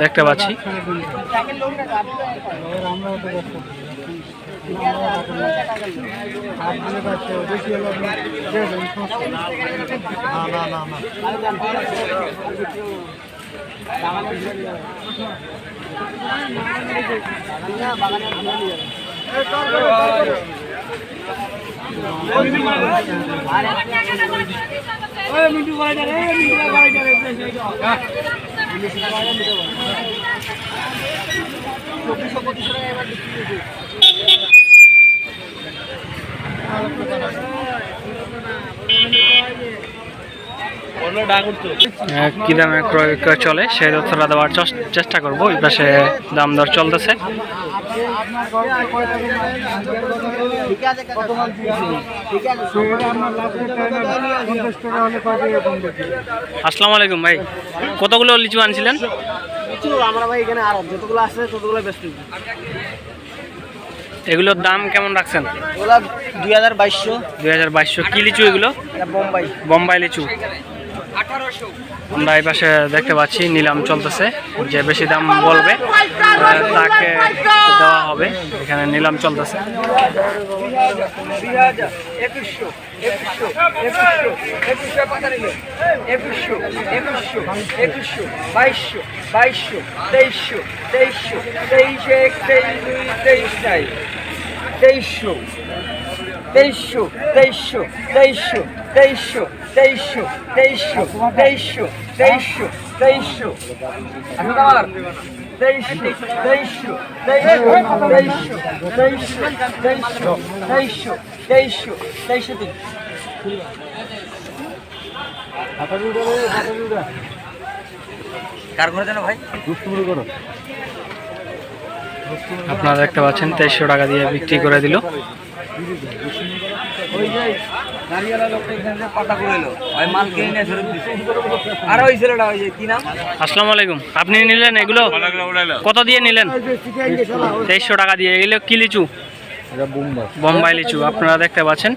দেখতে পাচ্ছি মিন্টু করাইটা রে মিন্টু করাইটা রে কি কী দামে ক্রয় বিক্রয় চলে? সে তথ্যটা দেওয়ার চেষ্টা করব। ওই পাশে দাম দর চলতেছে। আসসালামু আলাইকুম ভাই। কতগুলো লিচু আনছিলেন? আমরা ভাই এখানে আর যতগুলো আছে ততগুলো বেস্ট এগুলোর দাম কেমন রাখছেন? দুই হাজার বাইশশো। দুই হাজার বাইশশো। কী লিচু এগুলো? বোম্বাই। বোম্বাই লিচু। আমরা এই পাশে দেখতে পাচ্ছি নিলাম চলতেছে যে বেশি দাম বলবে তাকে দেওয়া হবে এখানে নিলাম চলতেছে বাইশশো বাইশশো তেইশশো তেইশশো তেইশে তেইশশো তেইশশো তেইশশো তেইশশো তেইশশো তেইশশো তেইশশো তেইশশো তেইশশো তেইশশো তেইশশো তেইশশো তেইশশো তেইশশো তেইশশো তেইশশো তেইশশো তেইশশো তিন কার ঘরে জানো ভাই আপনারা দেখতে পাচ্ছেন তেইশশো টাকা দিয়ে বিক্রি করে দিল। আসসালামু আলাইকুম আপনি নিলেন এগুলো? কত দিয়ে নিলেন? তেইশশো টাকা দিয়ে এগুলো কি লিচু? বোম্বাই। লিচু আপনারা দেখতে পাচ্ছেন।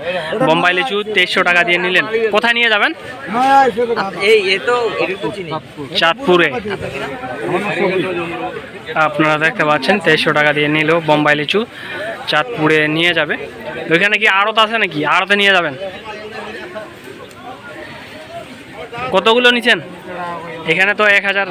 বোম্বাই লিচু তেইশশো টাকা দিয়ে নিলেন। কোথায় নিয়ে যাবেন? চাঁদপুরে। আপনারা দেখতে পাচ্ছেন তেইশশো টাকা দিয়ে নিল বোম্বাই লিচু। চাঁদপুরে নিয়ে যাবে। ওইখানে কি আড়ত আছে নাকি? আড়তে নিয়ে যাবেন। কতগুলো নিচ্ছেন এখানে তো এক হাজার।